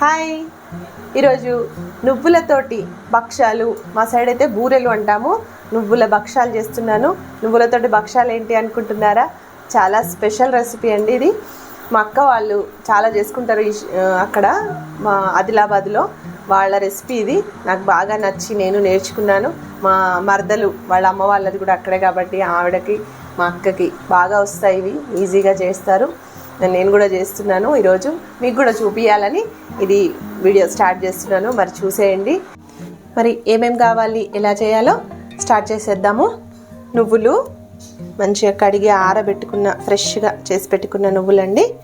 Hi. ఈరోజు నువ్వులతోటి భక్ష్యాలు మా సైడ్ అయితే బూరెలు అంటాము. నువ్వుల భక్ష్యాలు చేస్తున్నాను. నువ్వులతోటి భక్ష్యాలు ఏంటి అనుకుంటున్నారా? చాలా స్పెషల్ రెసిపీ అండి ఇది. మా అక్క వాళ్ళు చాలా చేసుకుంటారు అక్కడ మా ఆదిలాబాద్లో. వాళ్ళ రెసిపీ ఇది. నాకు బాగా నచ్చి నేను నేర్చుకున్నాను. మా మరదలు వాళ్ళ అమ్మ వాళ్ళది కూడా అక్కడే కాబట్టి ఆవిడకి మా అక్కకి బాగా వస్తాయి ఇవి. ఈజీగా చేస్తారు. నేను కూడా చేస్తున్నాను. ఈరోజు మీకు కూడా చూపించాలని ఇది వీడియో స్టార్ట్ చేస్తున్నాను. మరి చూసేయండి. మరి ఏమేం కావాలి ఎలా చేయాలో స్టార్ట్ చేసేద్దాము. నువ్వులు మంచిగా కడిగి ఆరబెట్టుకున్న ఫ్రెష్గా చేసి పెట్టుకున్న నువ్వులండి.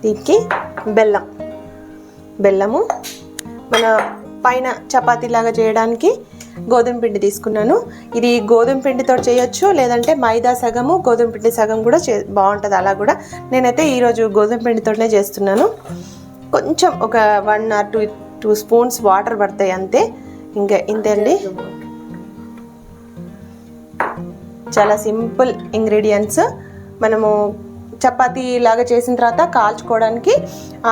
దీనికి బెల్లం. బెల్లము మన పైన చపాతీలాగా చేయడానికి గోధుమ పిండి తీసుకున్నాను. ఇది గోధుమ పిండితో చేయొచ్చు లేదంటే మైదా సగము గోధుమ పిండి సగం కూడా చే బాగుంటుంది. అలా కూడా నేనైతే ఈరోజు గోధుమ పిండితోనే చేస్తున్నాను. కొంచెం ఒక one or two two spoons water పడతాయి అంతే. ఇంకా ఇంతే అండి. చాలా సింపుల్ ఇంగ్రీడియంట్స్. మనము చపాతీ లాగా చేసిన తర్వాత కాల్చుకోవడానికి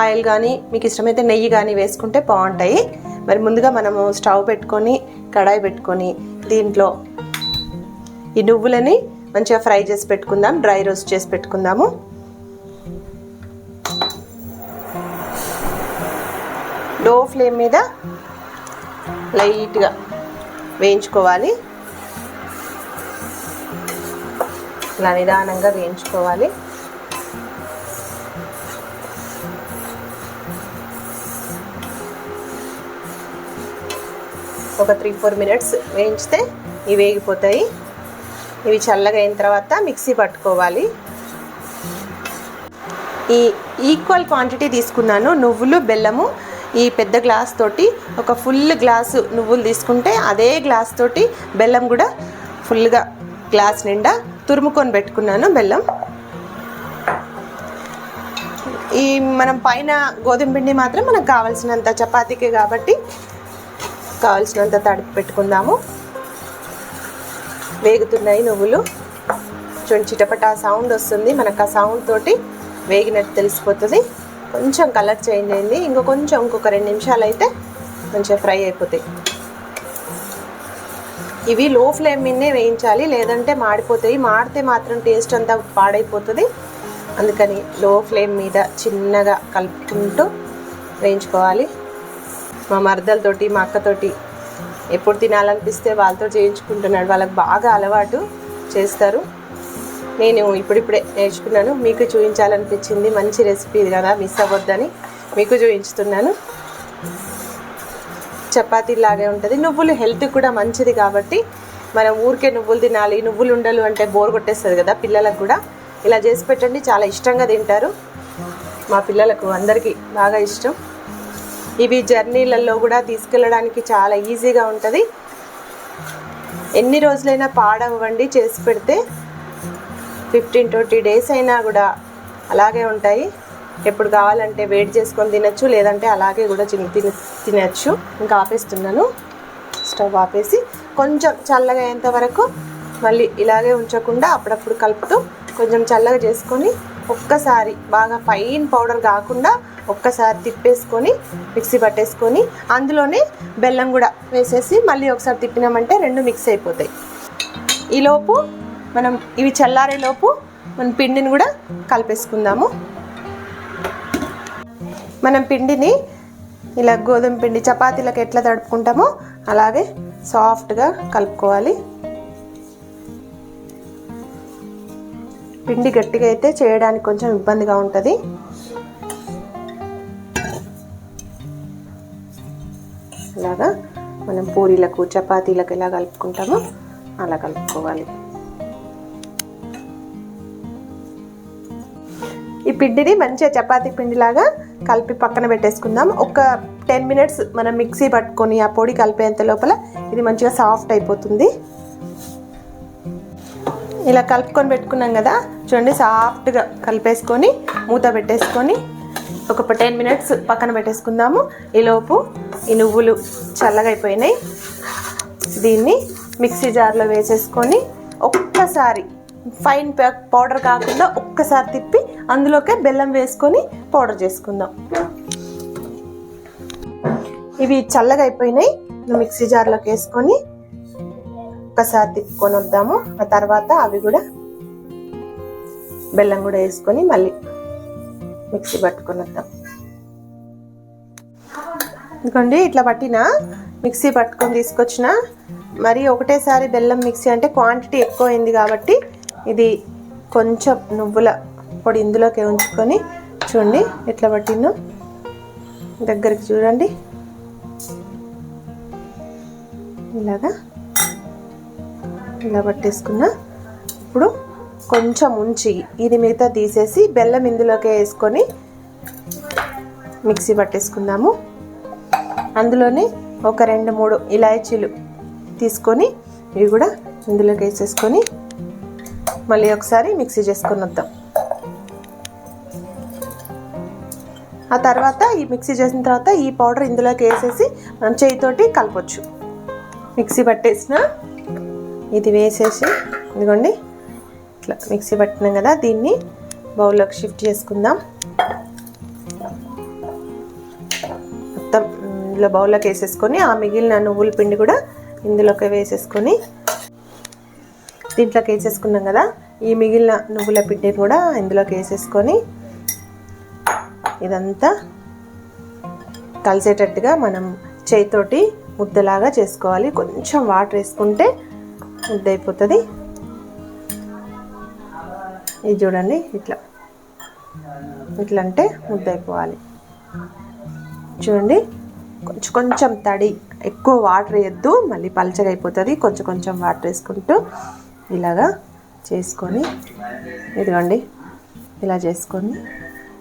ఆయిల్ కానీ మీకు ఇష్టమైతే నెయ్యి కానీ వేసుకుంటే బాగుంటాయి. మరి ముందుగా మనము స్టవ్ పెట్టుకొని కడాయి పెట్టుకొని దీంట్లో ఈ నువ్వులని మంచిగా ఫ్రై చేసి పెట్టుకుందాం డ్రై రోస్ట్ చేసి పెట్టుకుందాము. లో ఫ్లేమ్ మీద లైట్గా వేయించుకోవాలి. ఇలా నిదానంగా వేయించుకోవాలి. ఒక త్రీ ఫోర్ మినిట్స్ వేయించితే ఇవి వేగిపోతాయి. ఇవి చల్లగా అయిన తర్వాత మిక్సీ పట్టుకోవాలి. ఈ ఈక్వల్ క్వాంటిటీ తీసుకున్నాను. నువ్వులు బెల్లము ఈ పెద్ద గ్లాస్ తోటి ఒక ఫుల్ గ్లాసు నువ్వులు తీసుకుంటే అదే గ్లాస్ తోటి బెల్లం కూడా ఫుల్గా గ్లాస్ నిండా తురుముకొని పెట్టుకున్నాను బెల్లం. ఈ మనం పైన గోధుమ పిండి మాత్రం మనకు కావాల్సినంత చపాతీకే కాబట్టి కావాల్సినంత తడిపి పెట్టుకుందాము. వేగుతున్నాయి నువ్వులు. చూడండి చిటపట సౌండ్ వస్తుంది. మనకు ఆ సౌండ్ తోటి వేగినట్టు తెలిసిపోతుంది. కొంచెం కలర్ చేంజ్ అయింది. ఇంకో కొంచెం ఇంకొక రెండు నిమిషాలు అయితే కొంచెం ఫ్రై అయిపోతాయి. ఇవి లో ఫ్లేమ్ మీదనే వేయించాలి. లేదంటే మాడిపోతాయి. మాడితే మాత్రం టేస్ట్ అంతా పాడైపోతుంది. అందుకని లో ఫ్లేమ్ మీద చిన్నగా కలుపుకుంటూ వేయించుకోవాలి. మా మరదలతోటి మా అక్కతోటి ఎప్పుడు తినాలనిపిస్తే వాళ్ళతో చేయించుకుంటున్నాడు. వాళ్ళకి బాగా అలవాటు చేస్తారు. నేను ఇప్పుడిప్పుడే నేర్చుకున్నాను. మీకు చూపించాలనిపించింది. మంచి రెసిపీ ఇది కదా మిస్ అవ్వద్దని మీకు చూపించుతున్నాను. చపాతీలాగే ఉంటుంది. నువ్వులు హెల్త్ కూడా మంచిది కాబట్టి మనం ఊరికే నువ్వులు తినాలి నువ్వులు ఉండలు అంటే బోర్ కొట్టేస్తుంది కదా పిల్లలకు కూడా. ఇలా చేసి పెట్టండి. చాలా ఇష్టంగా తింటారు. మా పిల్లలకు అందరికీ బాగా ఇష్టం. ఇవి జర్నీలలో కూడా తీసుకెళ్ళడానికి చాలా ఈజీగా ఉంటుంది. ఎన్ని రోజులైనా పాడవ్వండి చేసి పెడితే ఫిఫ్టీన్ ట్వంటీ డేస్ అయినా కూడా అలాగే ఉంటాయి. ఎప్పుడు కావాలంటే వెయిట్ చేసుకొని తినచ్చు లేదంటే అలాగే కూడా తిన తిన తినచ్చు. ఇంకా ఆపేస్తున్నాను. స్టవ్ ఆపేసి కొంచెం చల్లగా అయ్యేంత వరకు మళ్ళీ ఇలాగే ఉంచకుండా అప్పుడప్పుడు కలుపుతూ కొంచెం చల్లగా చేసుకొని ఒక్కసారి బాగా ఫైన్ పౌడర్ కాకుండా ఒక్కసారి తిప్పేసుకొని మిక్సీ పట్టేసుకొని అందులోనే బెల్లం కూడా వేసేసి మళ్ళీ ఒకసారి తిప్పినామంటే రెండు మిక్స్ అయిపోతాయి. ఈలోపు మనం ఇవి చల్లారేలోపు మనం మన పిండిని కూడా కలిపేసుకుందాము. మనం పిండిని ఇలా గోధుమ పిండి చపాతీలకు ఎట్లా తడుపుకుంటామో అలాగే సాఫ్ట్గా కలుపుకోవాలి. పిండి గట్టిగా అయితే చేయడానికి కొంచెం ఇబ్బందిగా ఉంటుంది. ఇలాగా మనం పూరీలకు చపాతీలకు ఎలా కలుపుకుంటామో అలా కలుపుకోవాలి. ఈ పిండిని మంచిగా చపాతీ పిండిలాగా కలిపి పక్కన పెట్టేసుకుందాం. ఒక టెన్ మినిట్స్ మనం మిక్సీ పట్టుకొని ఆ పొడి కలిపేంత లోపల ఇది మంచిగా సాఫ్ట్ అయిపోతుంది. ఇలా కలుపుకొని పెట్టుకున్నాం కదా చూడండి సాఫ్ట్గా కలిపేసుకొని మూత పెట్టేసుకొని ఒక టెన్ మినిట్స్ పక్కన పెట్టేసుకుందాము. ఈలోపు ఈ నువ్వులు చల్లగా అయిపోయినాయి. దీన్ని మిక్సీ జార్లో వేసేసుకొని ఒక్కసారి ఫైన్ పౌడర్ కాకుండా ఒక్కసారి తిప్పి అందులోకే బెల్లం వేసుకొని పౌడర్ చేసుకుందాం. ఇవి చల్లగా అయిపోయినాయి. మిక్సీ జార్లోకి వేసుకొని ఒక్కసారి తిప్పుకొని వద్దాము. ఆ తర్వాత అవి కూడా బెల్లం కూడా వేసుకొని మళ్ళీ మిక్సీ పట్టుకొని వద్దాం. ఎందుకండి ఇట్లా పట్టిన మిక్సీ పట్టుకొని తీసుకొచ్చిన మరి ఒకటేసారి బెల్లం మిక్సీ అంటే క్వాంటిటీ ఎక్కువ అయింది కాబట్టి ఇది కొంచెం నువ్వుల పొడి ఇందులోకి ఉంచుకొని చూడండి ఎట్లా పట్టినో దగ్గరికి చూడండి. ఇలాగా ఇలా పట్టేసుకున్నా ఇప్పుడు కొంచెం ఉంచి ఇది మిగతా తీసేసి బెల్లం ఇందులోకి వేసుకొని మిక్సీ పట్టేసుకుందాము. అందులోనే ఒక రెండు మూడు ఇలాచీలు తీసుకొని ఇవి కూడా ఇందులోకి వేసేసుకొని మళ్ళీ ఒకసారి మిక్సీ చేసుకొని వద్దాం. ఆ తర్వాత ఈ మిక్సీ చేసిన తర్వాత ఈ పౌడర్ ఇందులోకి వేసేసి మనం చేయితోటి కలపొచ్చు. మిక్సీ పట్టేసిన ఇది వేసేసి ఇదిగోండి ఇట్లా మిక్సీ పట్టినాం కదా దీన్ని బౌల్లోకి షిఫ్ట్ చేసుకుందాం. మొత్తం ఇందులో బౌల్లోకి వేసేసుకొని ఆ మిగిలిన నువ్వుల పిండి కూడా ఇందులోకి వేసేసుకొని దీంట్లోకి వేసేసుకున్నాం కదా ఈ మిగిలిన నువ్వుల పిండిని కూడా ఇందులోకి వేసేసుకొని ఇదంతా కలిసేటట్టుగా మనం చేతితోటి ముద్దలాగా చేసుకోవాలి. కొంచెం వాటర్ వేసుకుంటే ముద్ద అయిపోతుంది ఇది చూడండి ఇట్లా. ఇట్లా అంటే ముద్ద అయిపోవాలి చూడండి కొంచెం కొంచెం తడి ఎక్కువ వాటర్ వేయద్దు మళ్ళీ పలచగా అయిపోతుంది కొంచెం కొంచెం వాటర్ వేసుకుంటూ ఇలాగా చేసుకొని ఇదిగోండి ఇలా చేసుకొని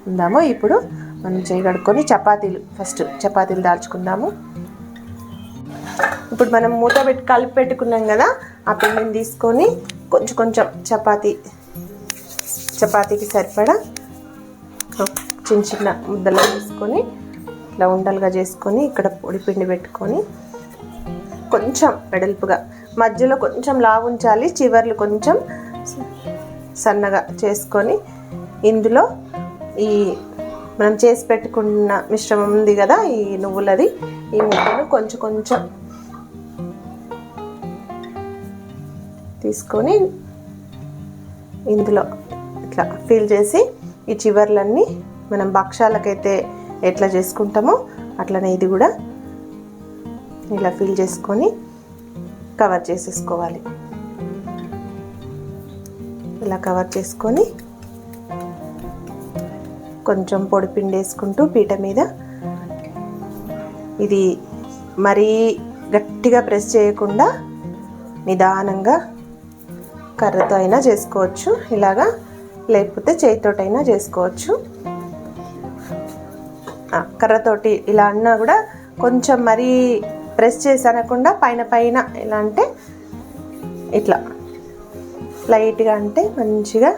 ఉందాము. ఇప్పుడు మనం చేయగడుకొని చపాతీలు ఫస్ట్ చపాతీలు దాల్చుకుందాము. ఇప్పుడు మనం మూత పెట్టి కలిపి పెట్టుకున్నాం కదా ఆ పిండిని తీసుకొని కొంచెం కొంచెం చపాతీ చపాతీకి సరిపడా చిన్న చిన్న ముద్దలు తీసుకొని ఇట్లా ఉండలుగా చేసుకొని ఇక్కడ పొడి పిండి పెట్టుకొని కొంచెం వెడల్పుగా మధ్యలో కొంచెం లావు ఉంచాలి చివర్లు కొంచెం సన్నగా చేసుకొని ఇందులో ఈ మనం చేసి పెట్టుకున్న మిశ్రమం ఉంది కదా ఈ నువ్వులది ఈ ముద్దను కొంచెం కొంచెం తీసుకొని ఇందులో ఇట్లా ఫీల్ చేసి ఈ చివర్లన్నీ మనం భక్షాలకైతే ఎట్లా చేసుకుంటామో అట్లనే ఇది కూడా ఇలా ఫిల్ చేసుకొని కవర్ చేసేసుకోవాలి. ఇలా కవర్ చేసుకొని కొంచెం పొడి పిండి వేసుకుంటూ పీట మీద ఇది మరీ గట్టిగా ప్రెస్ చేయకుండా నిదానంగా కర్రతో అయినా చేసుకోవచ్చు. ఇలాగా లేకపోతే చేతితోటైనా చేసుకోవచ్చు. కర్రతోటి ఇలా అన్నా కూడా కొంచెం మరీ ప్రెస్ చేసి అనకుండా పైన పైన ఇలా అంటే ఇట్లా లైట్గా అంటే మంచిగా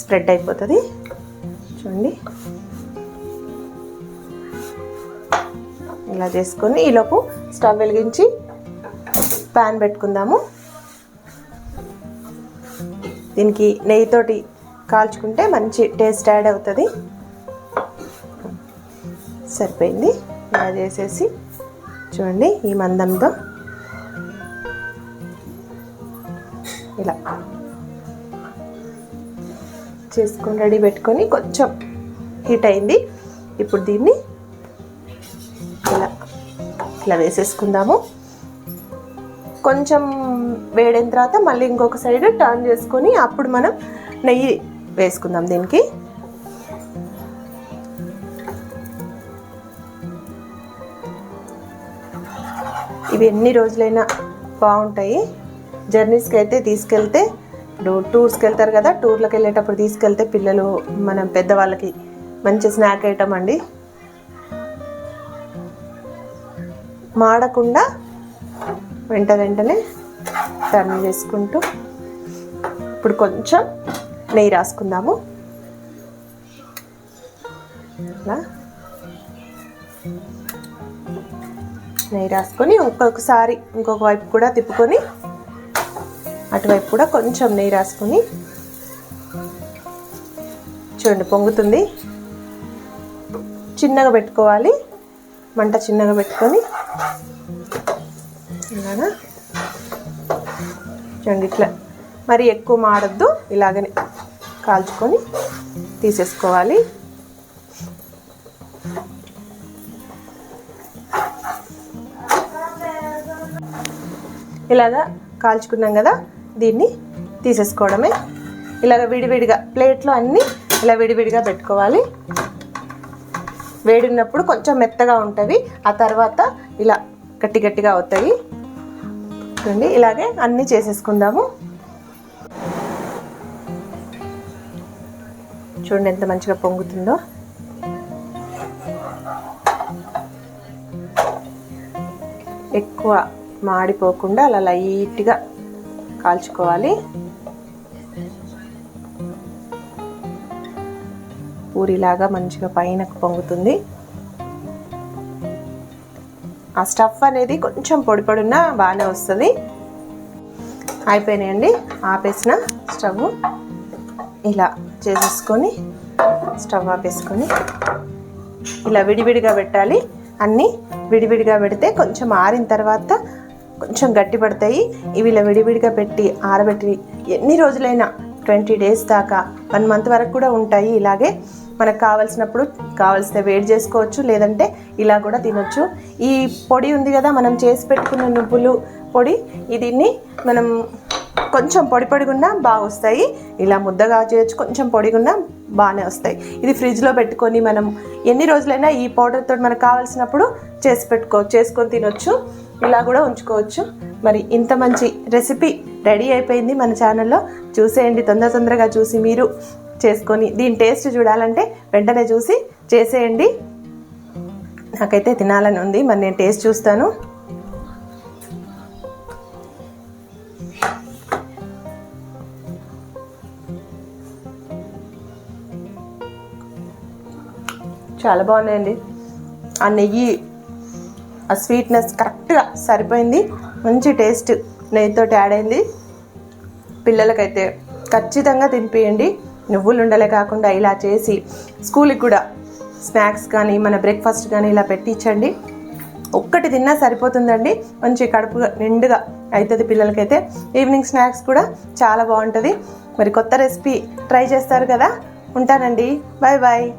స్ప్రెడ్ అయిపోతుంది. చూడండి. ఇలా చేసుకొని ఈలోపు స్టవ్ వెలిగించి ప్యాన్ పెట్టుకుందాము. దీనికి నెయ్యితోటి కాల్చుకుంటే మంచి టేస్ట్ యాడ్ అవుతుంది. సరిపోయింది. ఇలా చేసేసి చూడండి ఈ మందంతో. ఇలా. చేసుకొని రెడీ పెట్టుకొని కొంచెం హీట్ అయింది. ఇప్పుడు దీన్ని ఇలా ఇలా వేసేసుకుందాము. కొంచెం వేడైన తర్వాత మళ్ళీ ఇంకొక సైడ్ టర్న్ చేసుకొని అప్పుడు మనం నెయ్యి వేసుకుందాం దీనికి. ఇవి ఎన్ని రోజులైనా బాగుంటాయి. జర్నీస్కి అయితే తీసుకెళ్తే ఇప్పుడు టూర్స్కి వెళ్తారు కదా టూర్లకు వెళ్ళేటప్పుడు తీసుకెళ్తే పిల్లలు మనం పెద్దవాళ్ళకి మంచి స్నాక్ ఐటమ్ అండి. మాడకుండా వెంట వెంటనే టర్న్ చేసుకుంటూ ఇప్పుడు కొంచెం నెయ్యి రాసుకుందాము. అలా. నెయ్యి రాసుకొని ఇంకొకసారి ఇంకొక వైపు కూడా తిప్పుకొని అటువైపు కూడా కొంచెం నెయ్యి రాసుకొని చూడండి పొంగుతుంది. చిన్నగా పెట్టుకోవాలి. మంట చిన్నగా పెట్టుకొని కదా చూడండి ఇట్లా. మరి ఎక్కువ మాడద్దు ఇలాగనే కాల్చుకొని తీసేసుకోవాలి. ఇలాగా కాల్చుకున్నాం కదా దీన్ని తీసేసుకోవడమే. ఇలాగ విడివిడిగా ప్లేట్లో అన్నీ ఇలా విడివిడిగా పెట్టుకోవాలి. వేడి ఉన్నప్పుడు కొంచెం మెత్తగా ఉంటుంది ఆ తర్వాత ఇలా గట్టి గట్టిగా అవుతాయి. చూడండి ఇలాగే అన్నీ చేసేసుకుందాము. చూడండి ఎంత మంచిగా పొంగుతుందో. ఎక్కువ మాడిపోకుండా అలా లైట్గా కాల్చుకోవాలి. పూరిలాగా మంచిగా పైన పొంగుతుంది. ఆ స్టఫ్ అనేది కొంచెం పొడి పొడినా బాగానే వస్తుంది. అయిపోయినాయండి. ఆపేసిన స్టవ్ ఇలా చేసేసుకొని స్టవ్ ఆపేసుకొని ఇలా విడివిడిగా పెట్టాలి. అన్నీ విడివిడిగా పెడితే కొంచెం ఆరిన తర్వాత కొంచెం గట్టి పడతాయి ఇవి ఇలా విడివిడిగా పెట్టి ఆరబెట్టి ఎన్ని రోజులైనా ట్వంటీ డేస్ దాకా వన్ మంత్ వరకు కూడా ఉంటాయి ఇలాగే. మనకు కావాల్సినప్పుడు కావాల్సిన వేడి చేసుకోవచ్చు లేదంటే ఇలా కూడా తినొచ్చు. ఈ పొడి ఉంది కదా మనం చేసి పెట్టుకున్న నువ్వులు పొడి దీన్ని మనం కొంచెం పొడి పొడిగున్నా బాగా వస్తాయి. ఇలా ముద్దగా చేయొచ్చు కొంచెం పొడిగున్నా బాగానే వస్తాయి. ఇది ఫ్రిడ్జ్లో పెట్టుకొని మనం ఎన్ని రోజులైనా ఈ పౌడర్తో మనకు కావాల్సినప్పుడు చేసి పెట్టుకోవచ్చు చేసుకొని తినొచ్చు. ఇలా కూడా ఉంచుకోవచ్చు. మరి ఇంత మంచి రెసిపీ రెడీ అయిపోయింది మన ఛానల్లో చూసేయండి తొందర తొందరగా చూసి మీరు చేసుకొని దీని టేస్ట్ చూడాలంటే వెంటనే చూసి చేసేయండి. నాకైతే తినాలని ఉంది మరి నేను టేస్ట్ చూస్తాను. చాలా బాగున్నాయండి. ఆ నెయ్యి ఆ స్వీట్నెస్ కరెక్ట్గా సరిపోయింది. మంచి టేస్ట్ నెయ్యితో యాడ్ అయింది. పిల్లలకైతే ఖచ్చితంగా తినిపియండి. నువ్వులు ఉండలే కాకుండా ఇలా చేసి స్కూల్కి కూడా స్నాక్స్ కానీ మన బ్రేక్ఫాస్ట్ కానీ ఇలా పెట్టించండి. ఒక్కటి తిన్నా సరిపోతుందండి. మంచి కడుపు నిండుగా అవుతుంది పిల్లలకైతే. ఈవినింగ్ స్నాక్స్ కూడా చాలా బాగుంటుంది. మరి కొత్త రెసిపీ ట్రై చేస్తారు కదా. ఉంటానండి. Bye bye.